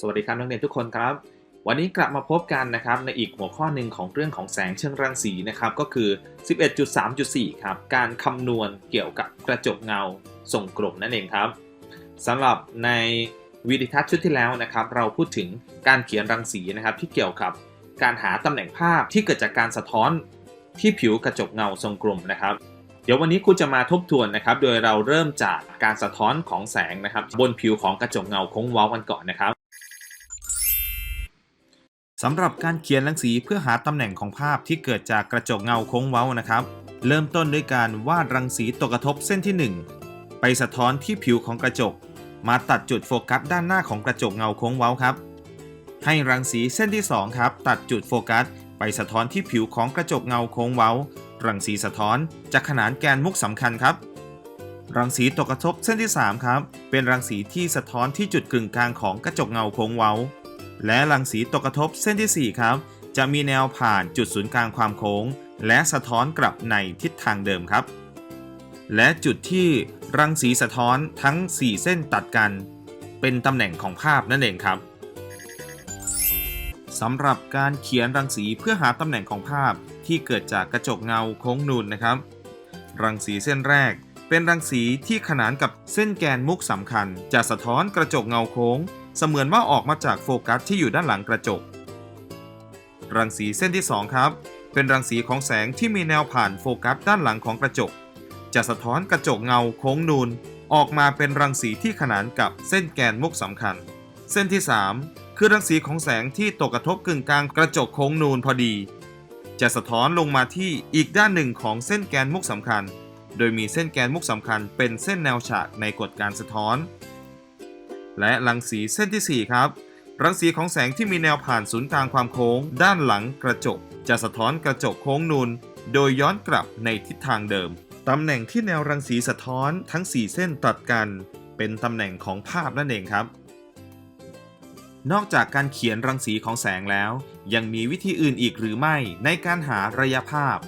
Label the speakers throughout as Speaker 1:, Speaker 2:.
Speaker 1: สวัสดีครับนักเรียนทุกคนครับ วันนี้กลับมาพบกันนะครับในอีกหัวข้อหนึ่งของเรื่องของแสงเชิงรังสีนะครับก็คือ 11.3.4 ครับ การคำนวณเกี่ยวกับกระจกเงาส่งกลมนั่นเองครับสำหรับในวิดีทัศน์ชุดที่แล้วนะครับ เราพูดถึงการเขียนรังสีนะครับที่เกี่ยวกับการหาตำแหน่งภาพที่เกิดจากการสะท้อนที่ผิวกระจกเงาทรงกลมนะครับ เดี๋ยววันนี้ครูจะมาทบทวนนะครับ โดยเราเริ่มจากการสะท้อนของแสงนะครับ บนผิวของกระจกเงาโค้งเว้ากันก่อนนะครับ สำหรับการเขียนรังสีเพื่อหาตำแหน่งของภาพที่เกิดจากกระจกเงาโค้งเว้านะครับ เริ่มต้นด้วยการวาดรังสีตกกระทบเส้นที่ 1 ไปสะท้อนที่ผิวของกระจก มาตัดจุดโฟกัสด้านหน้าของกระจกเงาโค้งเว้าครับ ให้รังสีเส้นที่ 2 ครับ ตัดจุดโฟกัส ไปสะท้อนที่ผิวของกระจกเงาโค้งเว้า รังสีสะท้อนจะขนานแกนมุกสำคัญครับ รังสีตกกระทบเส้นที่ 3 ครับ เป็นรังสีที่สะท้อนที่จุดกึ่งกลางของกระจกเงาโค้งเว้า และรังสีตกกระทบเส้นที่ 4 ครับ จะมีแนวผ่านจุดศูนย์กลางความโค้ง และสะท้อนกลับในทิศทางเดิมครับ และจุดที่รังสีสะท้อนทั้ง 4 เส้นตัดกัน เป็นตำแหน่งของภาพนั่นเองครับสำหรับการเขียนรังสีเพื่อหาตำแหน่งของภาพที่เกิดจากกระจกเงาโค้งนูนนะครับ รังสีเส้นแรกเป็นรังสีที่ขนานกับเส้นแกนมุกสำคัญ จะสะท้อนกระจกเงาโค้ง เสมือนว่าออกมาจากโฟกัสที่อยู่ด้านหลังกระจก รังสีเส้นที่ 2 ครับ เป็นรังสีของแสงที่มีแนวผ่านโฟกัสด้านหลังของกระจก จะสะท้อนกระจกเงาโค้งนูน ออกมาเป็นรังสีที่ขนานกับเส้นแกนมุกสำคัญ เส้นที่ 3 คือรังสีของแสงที่ตกกระทบกึ่งกลางกระจกโค้งนูนพอดี จะสะท้อนลงมาที่อีกด้านหนึ่งของเส้นแกนมุกสำคัญ โดยมีเส้นแกนมุกสำคัญเป็นเส้นแนวฉากในกฎการสะท้อน และรังสีเส้นที่ 4 ครับ รังสีของแสงที่มีแนวผ่านศูนย์กลางความโค้ง ด้านหลังกระจก จะสะท้อนกระจกโค้งนูนโดยย้อนกลับในทิศทางเดิม ตำแหน่งที่แนวรังสีสะท้อนทั้ง 4 เส้นตัดกัน เป็นตำแหน่งของภาพนั่นเองครับ นอกจากการเขียนรังสีของแสงแล้ว ยังมีวิธีอื่นอีกหรือไม่ในการหาระยะภาพ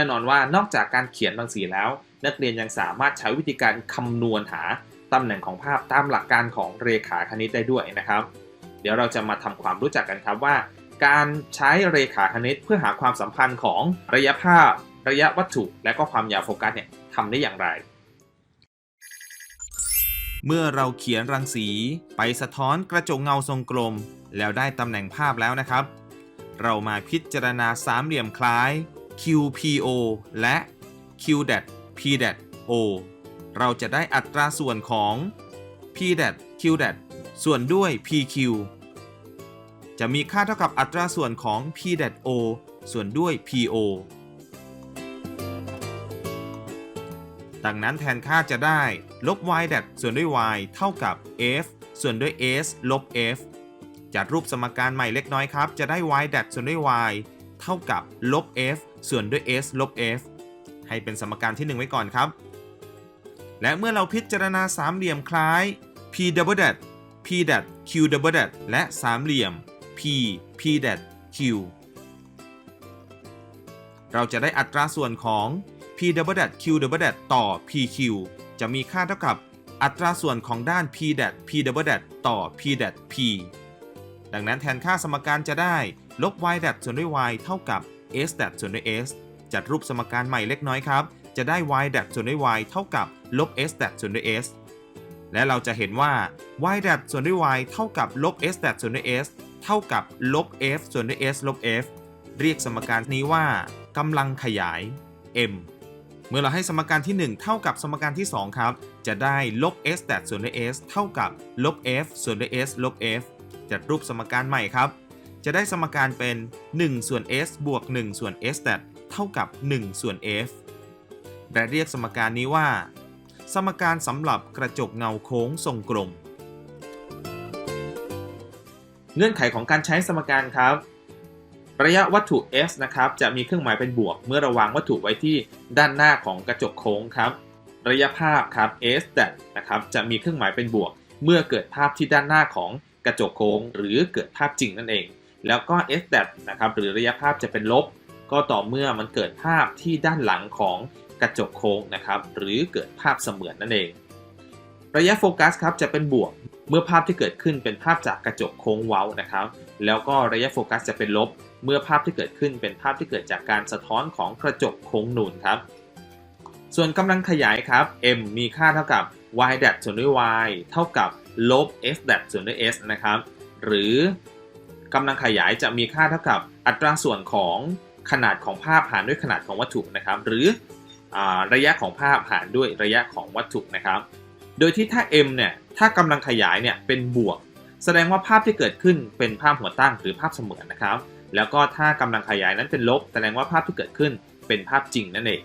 Speaker 1: น่นอนว่านอกจากการเขียนรังสีแล้ว นักเรียนยังสามารถใช้วิธีการคำนวณหาตำแหน่งของภาพตามหลักการของเรขาคณิตได้ด้วยนะครับ เดี๋ยวเราจะมาทำความรู้จักกันครับว่า การใช้เรขาคณิตเพื่อหาความสัมพันธ์ของระยะภาพ ระยะวัตถุ และก็ความยาวโฟกัสเนี่ยทำได้อย่างไร เมื่อเราเขียนรังสีไปสะท้อนกระจกเงาทรงกลม แล้วได้ตำแหน่งภาพแล้วนะครับ เรามาพิจารณาสามเหลี่ยมคล้าย QPO และ Q-P-O เราจะได้อัตราส่วนของ P-Q ส่วนด้วย PQ จะมีค่าเท่ากับอัตราส่วนของ P-O ส่วนด้วย PO ดังนั้นแทนค่าจะได้ลบ y ส่วนด้วย y เท่ากับ f ส่วนด้วย s ลบ f จัดรูปสมการใหม่เล็กน้อยครับ จะได้ y ส่วนด้วย y เท่ากับลบ f ส่วนด้วย s ลบ f ให้เป็นสมการที่ 1 ไว้ก่อนครับ และเมื่อเราพิจารณาสามเหลี่ยมคล้าย p double dat p dat q double dat และสามเหลี่ยม p p dat q เราจะได้อัตราส่วนของ p double dat q double dat ต่อ pq จะมีค่าเท่ากับอัตราส่วนของด้าน p dat p double dat ต่อ p dat p ดังนั้นแทนค่าสมการจะได้ ลบ y dat ส่วนด้วย y เท่ากับ s dat ส่วนด้วย s จัดรูปสมการใหม่เล็กน้อยครับ จะได้ y dat ส่วนด้วย y เท่ากับลบ s dat ส่วนด้วย s และเราจะเห็นว่า y dat ส่วนด้วย y เท่ากับลบ s dat ส่วนด้วย s เท่ากับลบ f ส่วนด้วย s ลบ f เรียกสมการนี้ว่ากำลังขยาย m เมื่อเราให้สมการที่ 1 เท่ากับสมการที่ 2 ครับ จะได้ลบ s dat ส่วนด้วย s เท่ากับลบ f ส่วนด้วย s ลบ f จัดรูปสมการใหม่ครับ จะได้สมการเป็น 1 ส่วน s บวก 1 ส่วน s dat เท่ากับ 1 ส่วน f และเรียกสมการนี้ว่า สมการสำหรับกระจกเงาโค้งทรงกลม เงื่อนไขของการใช้สมการครับ ระยะวัตถุ s นะครับ จะมีเครื่องหมายเป็นบวก เมื่อเราวางวัตถุไว้ที่ด้านหน้าของกระจกโค้งครับ ระยะภาพครับ s dat นะครับ จะมีเครื่องหมายเป็นบวก เมื่อเกิดภาพที่ด้านหน้าของ กระจกโค้ง หรือเกิดภาพจริงนั่นเอง แล้วก็ s d a t นะครับหรือระยะภาพจะเป็นลบ ก็ต่อเมื่อมันเกิดภาพที่ด้านหลังของกระจกโค้งนะครับหรือเกิดภาพเสมือนนั่นเอง ระยะโฟกัสครับจะเป็นบวกเมื่อภาพที่เกิดขึ้นเป็นภาพจากกระจกโค้งเว้านะครับ แล้วก็ระยะโฟกัสจะเป็นลบ เมื่อภาพที่เกิดขึ้นเป็นภาพที่เกิดจากการสะท้อนของกระจกโค้งนูนครับ ส่วนกำลังขยายครับ m มีค่าเท่ากับ y d a t ส่วนด้วย y เท่ากับลบ s d a t ส่วนด้วย s นะครับ หรือกำลังขยายจะมีค่าเท่ากับอัตราส่วนของขนาดของภาพหารด้วยขนาดของวัตถุนะครับ หรืออระยะของภาพหารด้วยระยะของวัตถุนะครับ โดยที่ถ้า m เนี่ยถ้ากำลังขยายเนี่ยเป็นบวก แสดงว่าภาพที่เกิดขึ้นเป็นภาพหัวตั้งหรือภาพเสมือนนะครับ แล้วก็ถ้ากำลังขยายนั้นเป็นลบ แสดงว่าภาพที่เกิดขึ้นเป็นภาพจริงนั่นเอง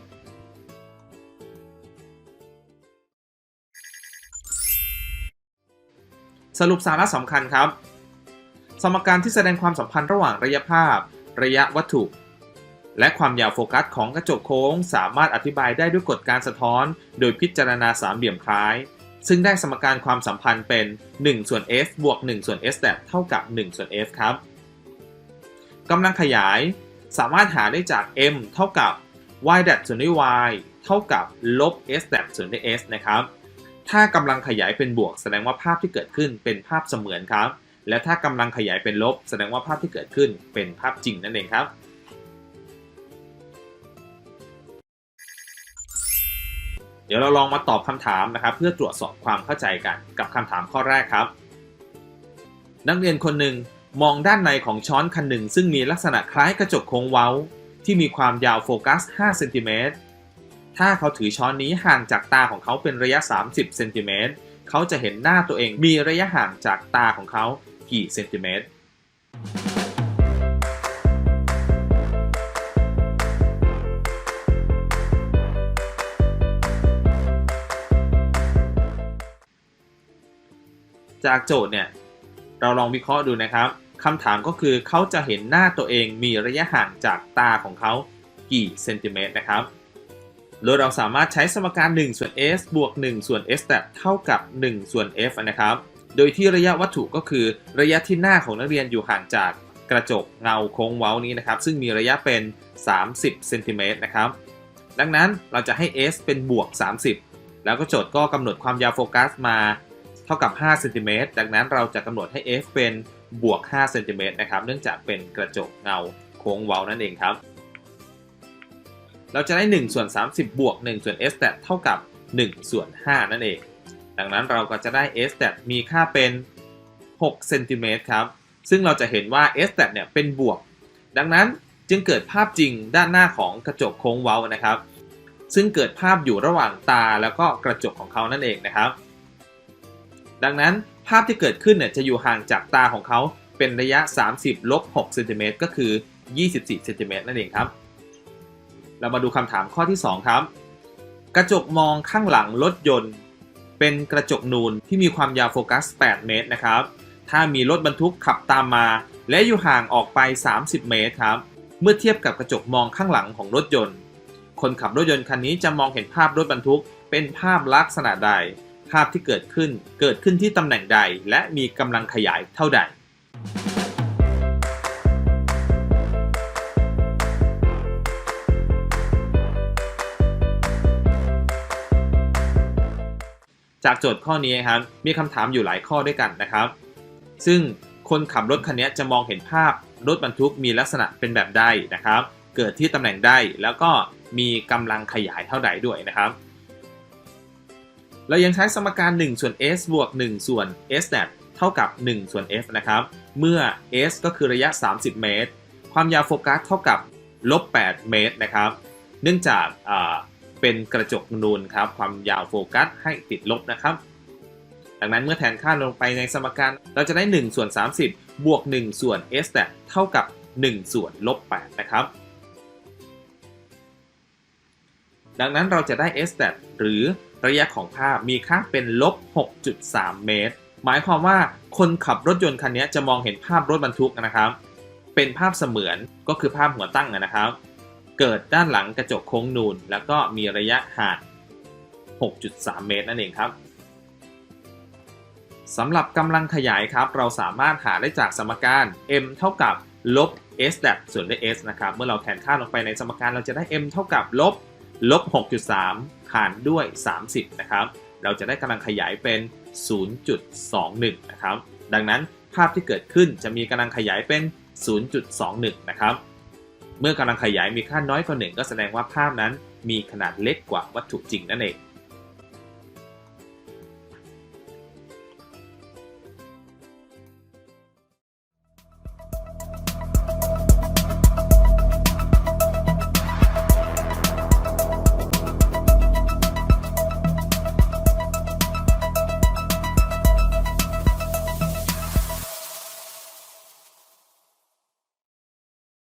Speaker 1: สรุปสาระสำคัญครับ สมการที่แสดงความสัมพันธ์ระหว่างระยะภาพ ระยะวัตถุ และความยาวโฟกัสของกระจกโค้ง สามารถอธิบายได้ด้วยกฎการสะท้อน โดยพิจารณาสามเหลี่ยมคล้าย ซึ่งได้สมการความสัมพันธ์เป็น 1 ส่วน f บวก 1 ส่วน s เท่ากับ 1 ส่วน f ครับกำลังขยาย สามารถหาได้จาก m เท่ากับ y ส่วนด้วย y เท่ากับลบ s ส่วนด้วย s นะครับ ถ้ากำลังขยายเป็นบวก แสดงว่าภาพที่เกิดขึ้นเป็นภาพเสมือนครับ และถ้ากำลังขยายเป็นลบ แสดงว่าภาพที่เกิดขึ้นเป็นภาพจริงนั่นเองครับ เดี๋ยวเราลองมาตอบคำถามนะครับ เพื่อตรวจสอบความเข้าใจกันกับคำถามข้อแรกครับ นักเรียนคนหนึ่งมองด้านในของช้อนคันหนึ่งซึ่งมีลักษณะคล้ายกระจกโค้งเว้า ที่มีความยาวโฟกัส 5 เซนติเมตร ถ้าเขาถือช้อนนี้ห่างจากตาของเขาเป็นระยะ 30เซนติเมตรเขาจะเห็นหน้าตัวเองมีระยะห่างจากตาของเขากี่เซนติเมตรจากโจทย์เนี่ยเราลองวิเคราะห์ดูนะครับคำถามก็คือเขาจะเห็นหน้าตัวเองมีระยะห่างจากตาของเขากี่เซนติเมตรนะครับ โดยเราสามารถใช้สมการ 1 ส่วน s บวก 1 ส่วน s แต่เท่ากับ 1 ส่วน f นะครับ โดยที่ระยะวัตถุก็คือระยะที่หน้าของนักเรียนอยู่ห่างจากกระจกเงาโค้งเว้านี้นะครับ ซึ่งมีระยะเป็น 30เซนติเมตรนะครับ ดังนั้นเราจะให้ s เป็นบวก 30 แล้วก็โจทย์ก็กำหนดความยาวโฟกัสมาเท่ากับ5เซนติเมตรดังนั้นเราจะกำหนดให้ f เป็นบวก5เซนติเมตรนะครับ เนื่องจากเป็นกระจกเงาโค้งเว้านั่นเองครับ เราจะได้1ส่วน30 บวก 1 ส่วน s แต่เท่ากับ 1 ส่วน 5 นั่นเอง ดังนั้นเราก็จะได้ s แต่มีค่าเป็น6เซนติเมตรครับ ซึ่งเราจะเห็นว่า s แต่เนี่ยเป็นบวก ดังนั้นจึงเกิดภาพจริงด้านหน้าของกระจกโค้งเว้านะครับ ซึ่งเกิดภาพอยู่ระหว่างตาแล้วก็กระจกของเขานั่นเองนะครับ ดังนั้นภาพที่เกิดขึ้นเนี่ยจะอยู่ห่างจากตาของเขาเป็นระยะ 30ลบ6เซนติเมตรก็คือ 24เซนติเมตรนั่นเองครับ เรามาดูคำถามข้อที่ 2 ครับ กระจกมองข้างหลังรถยนต์ เป็นกระจกนูนที่มีความยาวโฟกัส 8 เมตรนะครับ ถ้ามีรถบรรทุกขับตามมา และอยู่ห่างออกไป 30 เมตรครับ เมื่อเทียบกับกระจกมองข้างหลังของรถยนต์ คนขับรถยนต์คันนี้จะมองเห็นภาพรถบรรทุก เป็นภาพลักษณะใด ภาพที่เกิดขึ้นเกิดขึ้นที่ตำแหน่งใด และมีกำลังขยายเท่าใด จากโจทย์ข้อนี้ครับมีคำถามอยู่หลายข้อด้วยกันนะครับ ซึ่งคนขับรถคันนี้จะมองเห็นภาพรถบรรทุกมีลักษณะเป็นแบบใดนะครับ เกิดที่ตำแหน่งใดแล้วก็มีกำลังขยายเท่าใดด้วยนะครับ เรายังใช้สมการ 1 ส่วน s บวก 1 ส่วน s เท่ากับ 1 ส่วน f นะครับ เมื่อ s ก็คือระยะ 30 เมตร ความยาวโฟกัสเท่ากับลบ 8 เมตรนะครับ เนื่องจาก เป็นกระจกนูนครับ ความยาวโฟกัสให้ติดลบนะครับ ดังนั้นเมื่อแทนค่าลงไปในสมการ เราจะได้ 1 ส่วน 30 บวก 1 ส่วน s เท่ากับ 1 ส่วนลบ8นะครับ ดังนั้นเราจะได้ s หรือระยะของภาพมีค่าเป็นลบ 6.3 เมตร หมายความว่าคนขับรถยนต์คันนี้จะมองเห็นภาพรถบรรทุกนะครับ เป็นภาพเสมือนก็คือภาพหัวตั้งนะครับ เกิดด้านหลังกระจกโค้งนูน แล้วก็มีระยะห่าง 6.3 เมตรนั่นเองครับสำหรับกำลังขยายครับ เราสามารถหาได้จากสมการ m เท่ากับลบ s ดับส่วนด้วย s นะครับ เมื่อเราแทนค่าลงไปในสมการเราจะได้ m เท่ากับลบลบ 6.3 หารด้วย 30 นะครับ เราจะได้กำลังขยายเป็น 0.21 นะครับ ดังนั้นภาพที่เกิดขึ้นจะมีกำลังขยายเป็น 0.21 นะครับ เมื่อกำลังขยายมีค่าน้อยกว่าหนึ่งก็แสดงว่าภาพนั้นมีขนาดเล็กกว่าวัตถุจริงนั่นเอง